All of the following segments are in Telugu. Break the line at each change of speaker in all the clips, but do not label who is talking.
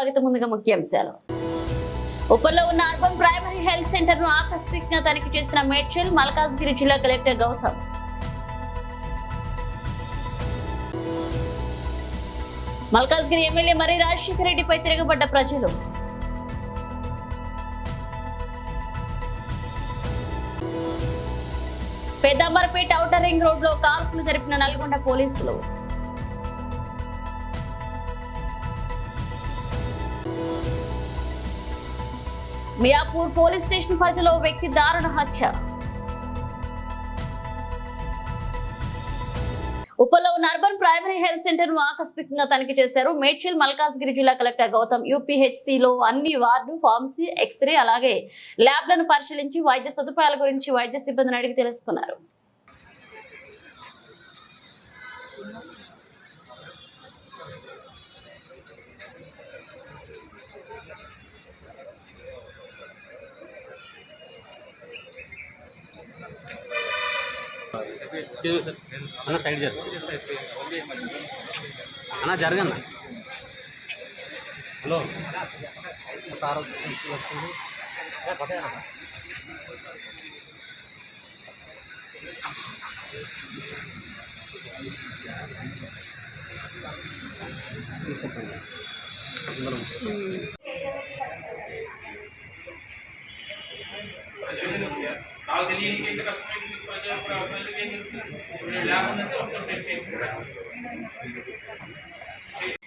స్వాగతం ముందుగా ముఖ్యాంశాలు ఉప్పల్లో ఉన్న అర్బన్ ప్రైమరీ హెల్త్ సెంటర్ను ఆకస్మికంగా తనిఖీ చేసిన మేడ్చల్ మల్కాజ్గిరి జిల్లా కలెక్టర్ గౌతమ్. మల్కాజ్గిరి ఎమ్మెల్యే మరి రాజశేఖర రెడ్డిపై తిరగబడ్డ ప్రజలు. పెద్దాంబరపేట ఔటర్ రింగ్ రోడ్లో కాల్పులు జరిపిన నల్గొండ పోలీసులు. మియాపూర్ పోలీస్ స్టేషన్ పరిధిలో వ్యక్తి దారుణ హత్య. ఉప్పల్లో ఉన్న అర్బన్ ప్రైమరీ హెల్త్ సెంటర్ను ఆకస్మికంగా తనిఖీ చేశారు. మేడ్చల్ మల్కాజ్గిరి జిల్లా కలెక్టర్ గౌతమ్ యూపీహెచ్సి లో అన్ని వార్డు ఫార్మసీ ఎక్స్రే అలాగే ల్యాబ్లను పరిశీలించి వైద్య సదుపాయాల గురించి వైద్య సిబ్బందిని అడిగి తెలుసుకున్నారు.
అన్న సైడ్ జరు. అన్న జరగన్న. హలో. సార్ వచ్చింది
నాకు తెలియని ఎంత కష్టమైంది. టెస్ట్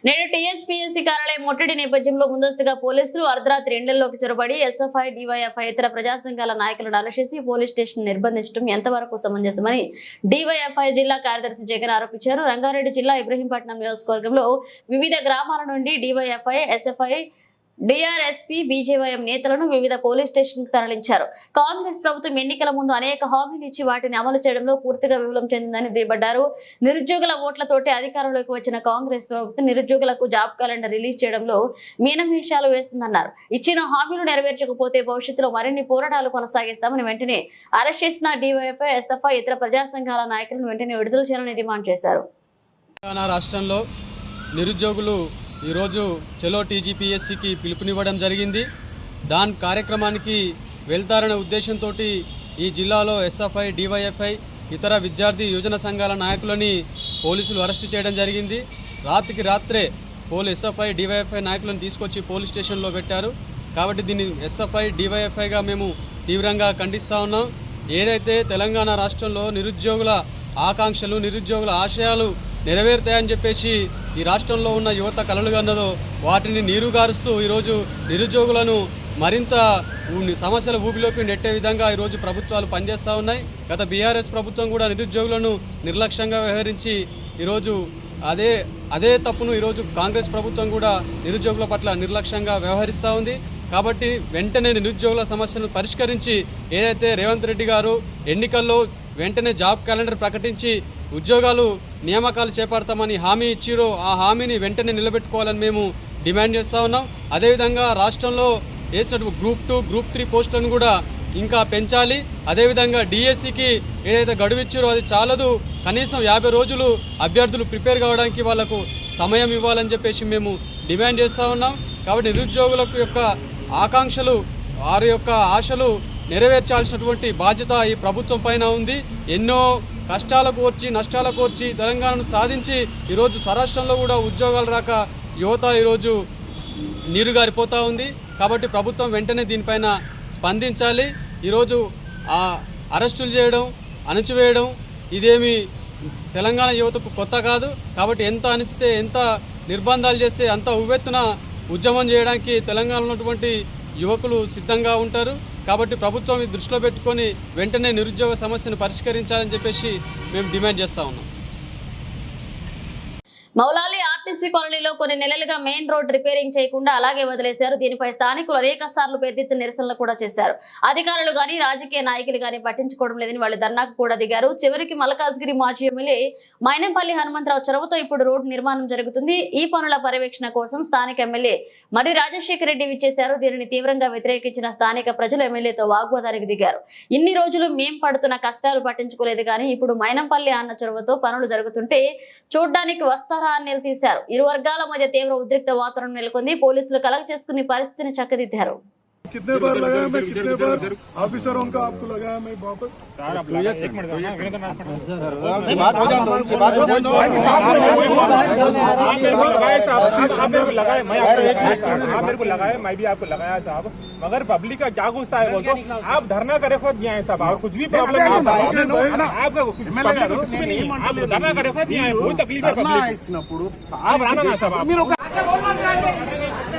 నేడు టీఎస్పీఎస్సీ కార్యాలయం ముట్టడి నేపథ్యంలో ముందస్తుగా పోలీసులు అర్ధరాత్రి ఎండల్లోకి చొరబడి ఎస్ఎఫ్ఐ డివైఎఫ్ఐ ఇతర ప్రజా సంఘాల నాయకులను అలసేసి పోలీస్ స్టేషన్ నిర్బంధించడం ఎంతవరకు సమంజసమని డివైఎఫ్ఐ జిల్లా కార్యదర్శి జగన్ ఆరోపించారు. రంగారెడ్డి జిల్లా ఇబ్రహీంపట్నం నియోజకవర్గంలో వివిధ గ్రామాల నుండి డివైఎఫ్ఐ ఎస్ఎఫ్ఐ డిఆర్ఎస్పీ బీజేవైఎం నేతలను వివిధ పోలీస్ స్టేషన్ తరలించారు. కాంగ్రెస్ ప్రభుత్వం ఎన్నికల ముందు అనేక హామీలు ఇచ్చి వాటిని అమలు చేయడంలో పూర్తిగా విఫలం చెందిందని దుయ్యబడ్డారు. నిరుద్యోగుల ఓట్లతోటి అధికారంలోకి వచ్చిన కాంగ్రెస్ ప్రభుత్వం నిరుద్యోగులకు జాబ్ క్యాలెండర్ రిలీజ్ చేయడంలో మీనమేషాలు వేస్తుందన్నారు. ఇచ్చిన హామీలు నెరవేర్చకపోతే భవిష్యత్తులో మరిన్ని పోరాటాలు కొనసాగిస్తామని వెంటనే అరెస్ట్ చేసిన డివైఎఫ్ఐ ఎస్ఎఫ్ఐ ఇతర ప్రజా సంఘాల నాయకులను వెంటనే విడుదల చేయాలని డిమాండ్ చేశారు.
రాష్ట్రంలో నిరుద్యోగులు ఈరోజు చెలో టీజీపీఎస్సికి పిలుపునివ్వడం జరిగింది. దాని కార్యక్రమానికి వెళ్తారనే ఉద్దేశంతో ఈ జిల్లాలో ఎస్ఎఫ్ఐ డివైఎఫ్ఐ ఇతర విద్యార్థి యువజన సంఘాల నాయకులని పోలీసులు అరెస్టు చేయడం జరిగింది. రాత్రికి రాత్రే పోలీస్ ఎస్ఎఫ్ఐ డివైఎఫ్ఐ నాయకులను తీసుకొచ్చి పోలీస్ స్టేషన్లో పెట్టారు. కాబట్టి దీన్ని ఎస్ఎఫ్ఐ డివైఎఫ్ఐగా మేము తీవ్రంగా ఖండిస్తూ ఉన్నాం. ఏదైతే తెలంగాణ రాష్ట్రంలో నిరుద్యోగుల ఆకాంక్షలు నిరుద్యోగుల ఆశయాలు నెరవేరుతాయని చెప్పేసి ఈ రాష్ట్రంలో ఉన్న యువత కళలు కన్నదో వాటిని నీరుగారుస్తూ ఈరోజు నిరుద్యోగులను మరింత సమస్యల ఊపిలోకి నెట్టే విధంగా ఈరోజు ప్రభుత్వాలు పనిచేస్తూ ఉన్నాయి. గత బీఆర్ఎస్ ప్రభుత్వం కూడా నిరుద్యోగులను నిర్లక్ష్యంగా వ్యవహరించి ఈరోజు అదే అదే తప్పును ఈరోజు కాంగ్రెస్ ప్రభుత్వం కూడా నిరుద్యోగుల పట్ల నిర్లక్ష్యంగా వ్యవహరిస్తూ ఉంది. కాబట్టి వెంటనే నిరుద్యోగుల సమస్యను పరిష్కరించి ఏదైతే రేవంత్ రెడ్డి గారు ఎన్నికల్లో వెంటనే జాబ్ క్యాలెండర్ ప్రకటించి ఉద్యోగాలు నియామకాలు చేపడతామని హామీ ఇచ్చిరో ఆ హామీని వెంటనే నిలబెట్టుకోవాలని మేము డిమాండ్ చేస్తూ ఉన్నాం. అదేవిధంగా రాష్ట్రంలో వేసినట్టు గ్రూప్ టూ గ్రూప్ త్రీ పోస్టులను కూడా ఇంకా పెంచాలి. అదేవిధంగా డిఎస్సికి ఏదైతే గడువు ఇచ్చారో అది చాలదు. కనీసం యాభై రోజులు అభ్యర్థులు ప్రిపేర్ కావడానికి వాళ్ళకు సమయం ఇవ్వాలని చెప్పేసి మేము డిమాండ్ చేస్తూ ఉన్నాం. కాబట్టి నిరుద్యోగులకు యొక్క ఆకాంక్షలు వారి యొక్క ఆశలు నెరవేర్చాల్సినటువంటి బాధ్యత ఈ ప్రభుత్వం పైన ఉంది. ఎన్నో కష్టాల కోర్చి నష్టాల కోర్చి తెలంగాణను సాధించి ఈరోజు స్వరాష్ట్రంలో కూడా ఉద్యోగాలు రాక యువత ఈరోజు నీరుగారిపోతూ ఉంది. కాబట్టి ప్రభుత్వం వెంటనే దీనిపైన స్పందించాలి. ఈరోజు అరెస్టులు చేయడం అణచివేయడం ఇదేమి తెలంగాణ యువతకు కొత్త కాదు. కాబట్టి ఎంత అణిచితే ఎంత నిర్బంధాలు చేస్తే అంత ఉవ్వెత్తున ఉద్యమం చేయడానికి తెలంగాణలో ఉన్నటువంటి యువకులు సిద్ధంగా ఉంటారు. కాబట్టి ప్రభుత్వం ఇది దృష్టిలో పెట్టుకొని వెంటనే నిరుద్యోగ సమస్యను పరిష్కరించాలని చెప్పేసి మేము డిమాండ్ చేస్తూ ఉన్నాం.
మౌలాలి ఆర్టీసీ కాలనీలో కొన్ని నెలలుగా మెయిన్ రోడ్ రిపేరింగ్ చేయకుండా అలాగే వదిలేశారు. దీనిపై స్థానికులు అనేక సార్లు పెద్దెత్తున నిరసనలు కూడా చేశారు. అధికారులు గాని రాజకీయ నాయకులు గాని పట్టించుకోవడం లేదని వాళ్ళు ధర్నాకు కూడా దిగారు. చివరికి మల్కాజ్గిరి మాజీ ఎమ్మెల్యే మైనంపల్లి హనుమంతరావు చొరవతో ఇప్పుడు రోడ్డు నిర్మాణం జరుగుతుంది. ఈ పనుల పర్యవేక్షణ కోసం స్థానిక ఎమ్మెల్యే మరి రాజశేఖర రెడ్డి విచ్చేశారు దీనిని తీవ్రంగా వ్యతిరేకించిన స్థానిక ప్రజలు ఎమ్మెల్యేతో వాగ్వాదానికి దిగారు. ఇన్ని రోజులు మేం పడుతున్న కష్టాలు పట్టించుకోలేదు కానీ ఇప్పుడు మైనంపల్లి అన్న చొరవతో పనులు జరుగుతుంటే చూడ్డానికి వస్తారా అని నిలదీశారు. ఇరు వర్గాల మధ్య తీవ్ర ఉద్రిక్త వాతావరణం నెలకొంది. పోలీసులు కలగ చేసుకుని పరిస్థితిని చక్కదిద్దారు.
कितने बार लगाया मैं? कितने बार? ऑफिसरों का आपको लगाया मैं वापस?
आप मेरे को लगाए साहब। आप मेरे को लगाए मैं आपको मेरे को लगाए मैं भी आपको लगाया साहब। मगर पब्लिक का क्या गुस्सा है बोल तो आप धरना करे खुद हैं साहब। और कुछ भी प्रॉब्लम नहीं है आपका कुछ पब्लिक को कुछ भी नहीं आप धरना करे खुद दिए हैं कोई तकलीफ़ है पब्लिक। आप रहना ना साहब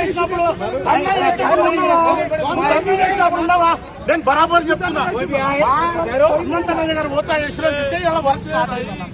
చేసినప్పుడు, ధర్నా చేసినప్పుడు ఉన్నావా? ధర్నా చేసినప్పుడు ఉన్నావా? నేను బరాబర్ చెప్తున్నా హనుమంతన్న దగ్గర పోతా ఇన్సూరెన్స్ ఇస్తే ఇలా వర్క్ స్టార్ట్ అయింది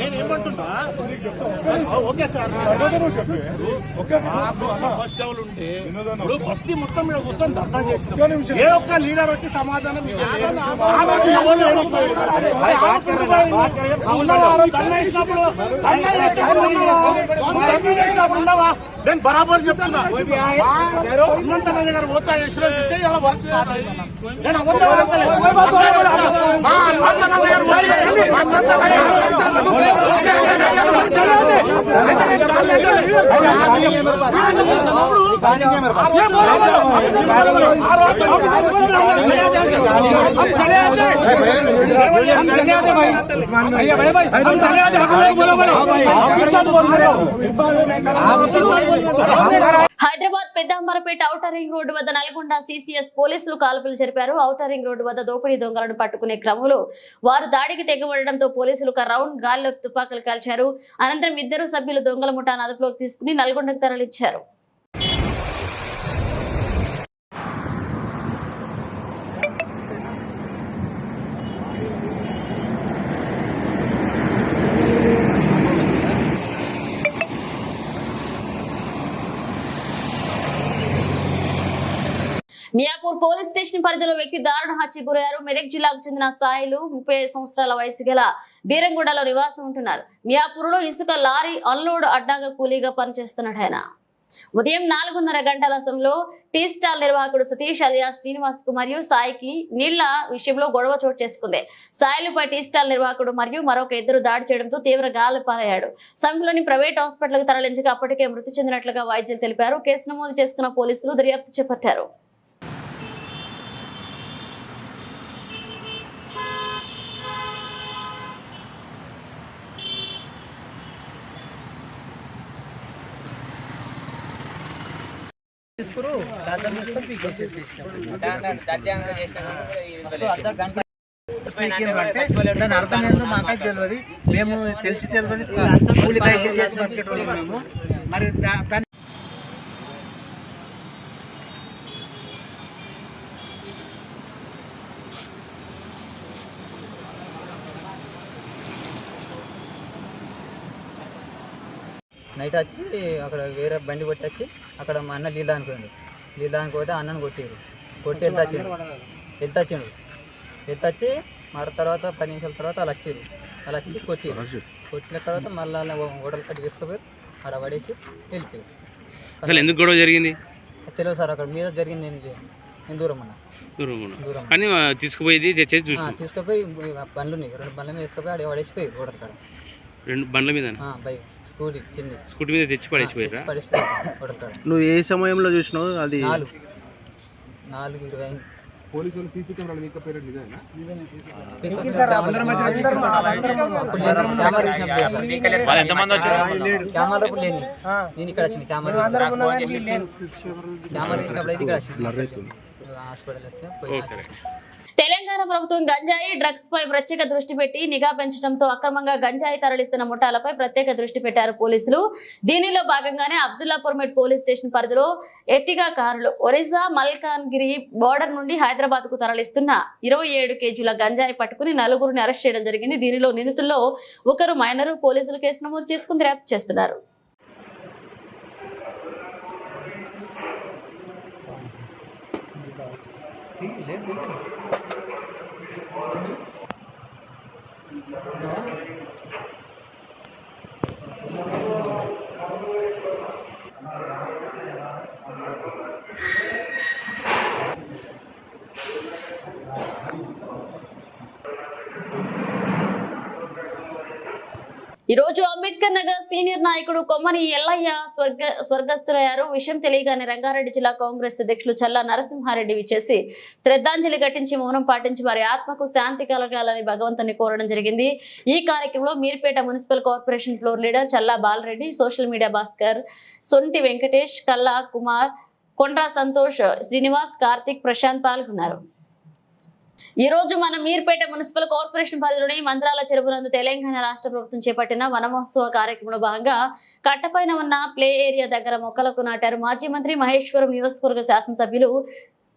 నేను ఏమంటున్నా ఓకే సార్ సమస్యలు ఉంటే ఇప్పుడు బస్తీ మొత్తం మీద కూర్చొని ధర్నా చేసిన ఏ ఒక్క లీడర్ వచ్చి సమాధానం ధర్నా చేసినప్పుడు, ధర్నా చేసినప్పుడు? నేను బరాబర్ చెప్తున్నా పోతా ఇన్సూరెన్స్ ఇస్తే ఇలా వర్క్ స్టార్ట్ అయింది నేను
Hyderabad Peddamberpet outer ring road వద్ద నల్గొండ సిసిఎస్ పోలీసులు కాల్పులు జరిపారు. ఔటర్ రింగ్ రోడ్డు వద్ద దోపిడీ దొంగలను పట్టుకునే క్రమంలో వారు దాడికి తెగబడడంతో పోలీసులు ఒక రౌండ్ గాల్లోకి తుపాకులు కాల్చారు. అనంతరం ఇద్దరు సభ్యులు దొంగల ముఠాను అదుపులోకి తీసుకుని నల్గొండకు తరలించారు మియాపూర్ పోలీస్ స్టేషన్ పరిధిలో వ్యక్తి దారుణ హత్య గురయ్యారు. మెదక్ జిల్లాకు చెందిన సాయిలు ముప్పై సంవత్సరాల వయసు గల బీరంగూడలో నివాసం ఉంటున్నారు. మియాపూర్లో ఇసుక లారీ అన్లోడ్ అడ్డాగా కూలీగా పనిచేస్తున్నాడు ఆయన. ఉదయం నాలుగున్నర గంటల సమయంలో టీ స్టాల్ నిర్వాహకుడు సతీష్ అలియా శ్రీనివాస్కు మరియు సాయికి నీళ్ళ విషయంలో గొడవ చోటు చేసుకుంది. సాయిలపై టీ స్టాల్ నిర్వాహకుడు మరియు మరొక ఇద్దరు దాడి చేయడంతో తీవ్ర గాలిపాలయ్యాడు సమీపంలోని ప్రైవేట్ హాస్పిటల్కి తరలించగా అప్పటికే మృతి చెందినట్లుగా వైద్యులు తెలిపారు. కేసు నమోదు చేసుకున్న పోలీసులు దర్యాప్తు చేపట్టారు.
దాని అర్థం ఏందో మాకైతే తెలియదు. మేము తెలిసి తెలియని కూలి చేసి బతికేటోళ్ళు మేము. మరి
నైట్ వచ్చి అక్కడ వేరే బండి కొట్టి వచ్చి అక్కడ మా అన్న నీళ్ళు అనుకోండి నీళ్ళు అనుకోతే అన్నను కొట్టిరు. కొట్టి వెళ్తా వచ్చిండు. వెళ్తా వచ్చిండు. వెళ్తా వచ్చి మరి తర్వాత పది నిమిషాల తర్వాత వాళ్ళు వచ్చిర్రు వాళ్ళు వచ్చి కొట్టిరు. కొట్టిన తర్వాత మళ్ళీ హోటల్ కట్టి తీసుకుపోయి అక్కడ పడేసి వెళ్ళిపోయారు.
అసలు ఎందుకు గొడవ జరిగింది?
తెలియదు సార్ అక్కడ మీద జరిగింది నేను నేను దూరం ఉన్నా.
దూరం కానీ తెచ్చేది
తీసుకుపోయి ఆ బండ్లు ఉన్నాయి. రెండు బండ్ల మీద తీసుకుపోయి అక్కడ పడేసిపోయి హోటల్ కాడ.
రెండు బండ్ల మీద
ఆ, బై స్కూటీ చిన్ని
స్కూటీ మీద తెచ్చి పడేసిపోయారా?
పడేసిపోయి
నువ్వు ఏ సమయంలో చూసినావు అది?
నాలుగు. నాలుగు ఇరవై అయింది
పోలీసులు సీసీ కెమెరాలు మీకు పేరు నిజమేనా?
కెమెరా ఇప్పుడు లేని. నేను ఇక్కడ వచ్చింది కెమెరా. కెమెరా ఇచ్చినప్పుడు అయితే ఇక్కడ వచ్చింది హాస్పిటల్
తెలంగాణ ప్రభుత్వం గంజాయి డ్రగ్స్ పై ప్రత్యేక దృష్టి పెట్టి నిఘా పెంచడంతో అక్రమంగా గంజాయి తరలిస్తున్న ముఠాలపై ప్రత్యేక దృష్టి పెట్టారు పోలీసులు. దీనిలో భాగంగానే అబ్దుల్లాపూర్మెట్ పోలీస్ స్టేషన్ పరిధిలో ఎట్టిగా కారులు ఒరిస్సా మల్కాన్గిరి బోర్డర్ నుండి హైదరాబాద్కు తరలిస్తున్న ఇరవై ఏడు కేజీల గంజాయి పట్టుకుని నలుగురిని అరెస్ట్ చేయడం జరిగింది. దీనిలో నిందితుల్లో ఒకరు మైనరు. పోలీసులు కేసు నమోదు చేసుకుని దర్యాప్తు చేస్తున్నారు. দেওয়া ఈ రోజు అంబేద్కర్ నగర్ సీనియర్ నాయకుడు కొమ్మని ఎల్లయ్య స్వర్గ స్వర్గస్థులయ్యారు. విషయం తెలియగానే రంగారెడ్డి జిల్లా కాంగ్రెస్ అధ్యక్షులు చల్లా నరసింహారెడ్డి విచ్చేసి శ్రద్ధాంజలి ఘటించి మౌనం పాటించి వారి ఆత్మకు శాంతి కలగాలని భగవంతుని కోరడం జరిగింది. ఈ కార్యక్రమంలో Meerpet municipal corporation floor leader Challa Balareddy social media Bhaskar Sonti Venkatesh Kalla Kumar Kondra Santosh Srinivas Karthik Prashanth పాల్గొన్నారు. ఈ రోజు మన మీర్పేట మున్సిపల్ కార్పొరేషన్ పరిధిలోని మంత్రాల చెరువునందు తెలంగాణ రాష్ట్ర ప్రభుత్వం చేపట్టిన వనమహోత్సవ కార్యక్రమంలో భాగంగా కట్టపైన ఉన్న ప్లే ఏరియా దగ్గర మొక్కలకు నాటారు మాజీ మంత్రి మహేశ్వరం నియోజకవర్గ శాసనసభ్యులు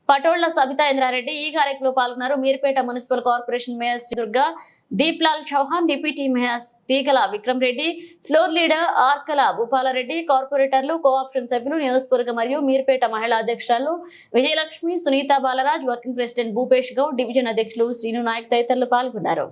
పటోళ్ళ సబితా ఇంద్రారెడ్డి. ఈ కార్యక్రమంలో పాల్గొన్నారు Meerpet municipal corporation mayor Shri Durga Deeplal Chauhan deputy mayor Teegala Vikram Reddy floor leader Arkala Bhupalreddy కార్పొరేటర్లు కోఆప్షన్ సభ్యులు నియోజకవర్గ మరియు మీర్పేట మహిళా అధ్యక్షురాలు Vijayalakshmi Sunitha Balraj working president Bhupesh Goud division అధ్యక్షులు శ్రీను నాయక్ తదితరులు పాల్గొన్నారు.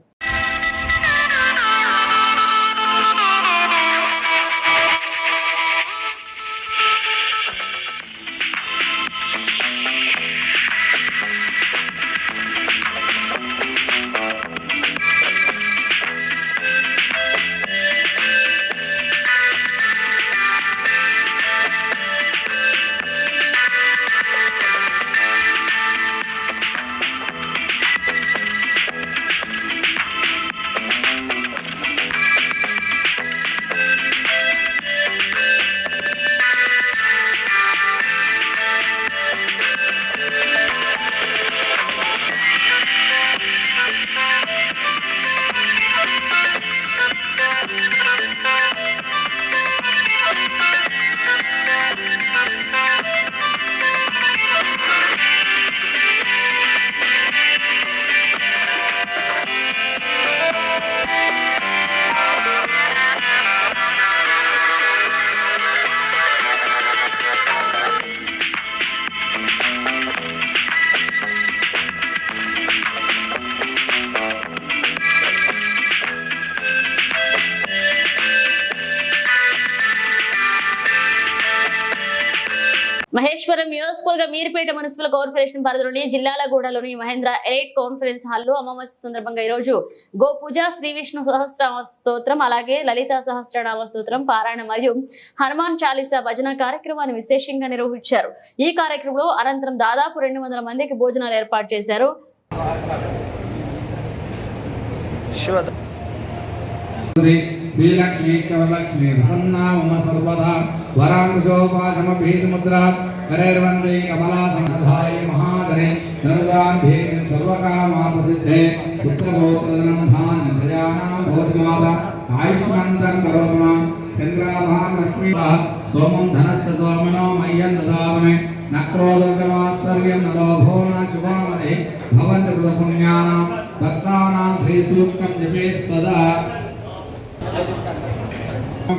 మహేశ్వరం నియోజకవర్గ మీర్పేట మున్సిపల్ కార్పొరేషన్ పరిధిలోని జిల్లాలగూడలోని మహేంద్ర ఎయిట్ కాన్ఫరెన్స్ హాల్లో అమావాస్య సందర్భంగా ఈ రోజు గోపూజ శ్రీ విష్ణు సహస్రనామ స్తోత్రం అలాగే లలిత సహస్రనామ స్తోత్రం పారాయణ మరియు హనుమాన్ చాలీసా భజన కార్యక్రమాన్ని విశేషంగా నిర్వహించారు. ఈ కార్యక్రమంలో అనంతరం దాదాపు రెండు వందల మందికి భోజనాలు ఏర్పాటు చేశారు.
శ్రీలక్ష్మీ క్షవరలక్ష్మీ ప్రసన్నా మమ సర్వదా వరాంగుశోపాశమభేదముద్రా కరేర్వందే కమలా సంప్రదాయ మహాదనే నరుదాంధే సర్వకామాపసిద్ధే పుత్రగోత్రదనం ధాన్ ప్రజానాం భవతి మాత ఆయుష్మంతం కరోతు మాం చంద్రాభాన్ లక్ష్మీ సోమం ధనస్స సోమనో మయ్యం దదావనే నక్రోదకమాశ్చర్యం నలోభో నా శుభామనే భవంతి కృతపుణ్యానాం భక్తానాం శ్రీసూక్తం జపే సదా.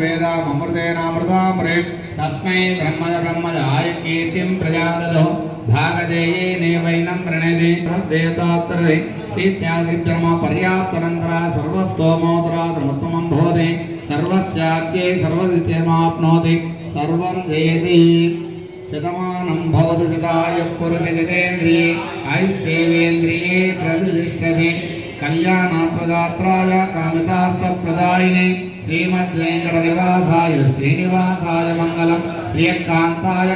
వేదామృతేనామృతామృత్ తస్మై బ్రహ్మద బ్రహ్మదాయ కీర్తిం ప్రజాదదో. భాగదేయే నేవైనం ప్రణది. దేవతాత్రది రీత్యాదిభ్యమ పర్యాప్తనంతర సర్వస్తోమోదరాత్రముత్తమం భవతి. సర్వస్యాఖ్యే సర్వదిత్యమాప్నోతి. సర్వం జయతి. శతమానం భవతి సదాయ పురుష జితేంద్రియే ఐశ్సేవేంద్రియే ప్రతిష్టతి. కళ్యాణాత్మగాత్రాయ కామితాత్మప్రదాయిని. శ్రీమద్వేంకటనివాసాయ శ్రీనివాసాయ మంగళం శ్రీయకాంతాయ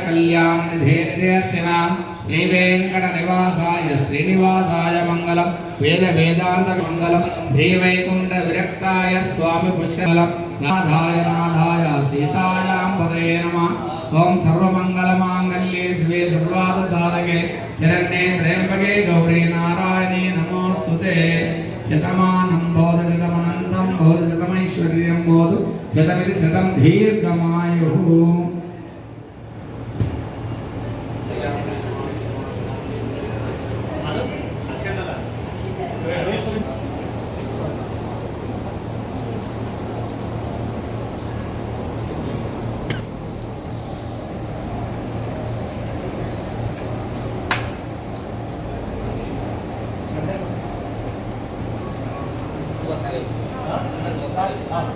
శ్రీవేంకట నివాసాయ శ్రీనివాసాయ మంగళం వేద వేదాంత మంగళం శ్రీవైకుంఠ విరక్తాయ స్వామి పుష్కలం నాథాయ నాథాయ సీతాయాంబదే నమ ఓం సర్వమంగళమాంగళ్యే శివే సర్వాదసాధకే శరణ్యే త్రయంబకే గౌరీ నారాయణే నమోస్తుతే శతమానంభో ఐశ్వర్యం బోధు శతమిది శతం దీర్ఘమాయు. Sorry. Ah.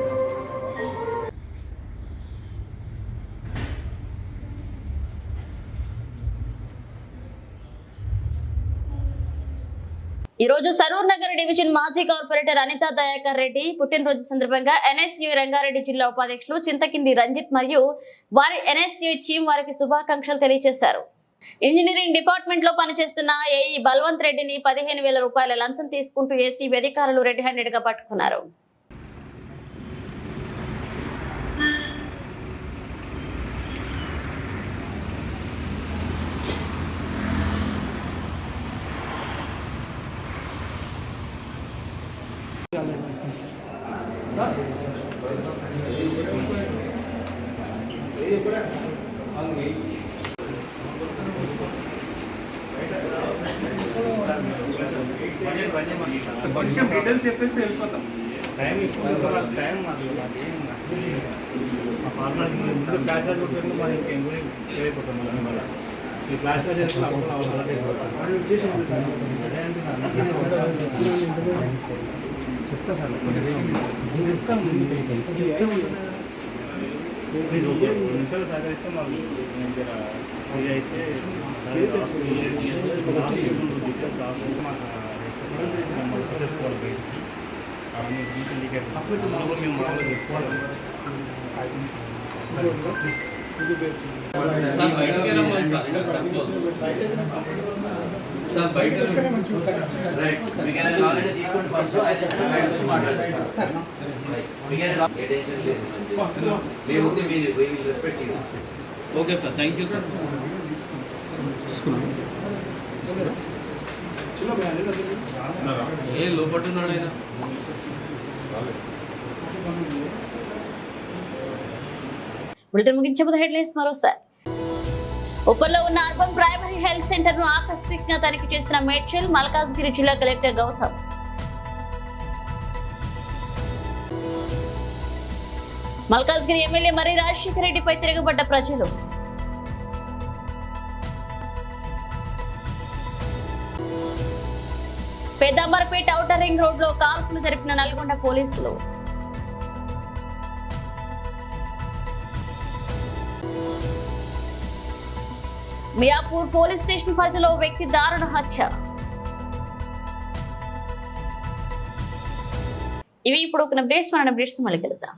ఈ రోజు సరూర్ నగర్ డివిజన్ మాజీ కార్పొరేటర్ అనితా దయాకర్ రెడ్డి పుట్టినరోజు సందర్భంగా ఎన్ఎస్యు రంగారెడ్డి జిల్లా ఉపాధ్యక్షులు చింతకింది రంజిత్ మరియు వారి ఎన్ఎస్యు చీమ్ వారికి శుభాకాంక్షలు తెలియజేశారు. ఇంజనీరింగ్ డిపార్ట్మెంట్లో పనిచేస్తున్న ఏఈ బల్వంత్ రెడ్డిని పదిహేను వేల రూపాయల లంచం తీసుకుంటూ ఏసీ అధికారులు రెడ్ హ్యాండెడ్గా పట్టుకున్నారు.
వెళ్ళిపోతాం టైం టైం క్లాస్ కొట్టుకుంటే మనం ఇంకేం చేయకపోతాం మళ్ళీ ఈ క్లాస్ చెప్తా సార్ ప్లీజ్ ఓకే రెండు నిమిషాలు సహకరిస్తే మాకు నేను జర ఫ్రీ అయితే డీటెయిల్స్ రాసుకుంటే మాకు మనం చేసుకోవాలి బయటికి అవన్నీ గురించి ఇండికేట్ మేము మామూలుగా చెప్పుకోవాలి సార్ బయటకే రమ్మని సార్ సార్ బయట okay sir thank you sir ఏ లోపల ఉన్నాడు
బులెటిన్ ముగించే ముందు హెడ్లైన్స్ మరోసారి. ఉప్పల్లో ఉన్న అర్బన్ ప్రైమరీ హెల్త్ సెంటర్ను ఆకస్మికంగా తనిఖీ చేసిన మేడ్చల్ మల్కాజ్గిరి జిల్లా కలెక్టర్ గౌతమ్. మల్కాజ్గిరి ఎమ్మెల్యే మరి రాజశేఖర రెడ్డిపై తిరగబడ్డ ప్రజలు. పెద్దాంబరపేట ఔటర్ రింగ్ రోడ్లో కాల్పులు జరిపిన నల్గొండ పోలీసులు. మియాపూర్ పోలీస్ స్టేషన్ పరిధిలో ఓ వ్యక్తి దారుణ హత్య. ఇవి ఇప్పుడు ఒక అప్డేట్స్ మన అప్డేట్స్ మళ్ళీ కలుద్దాం.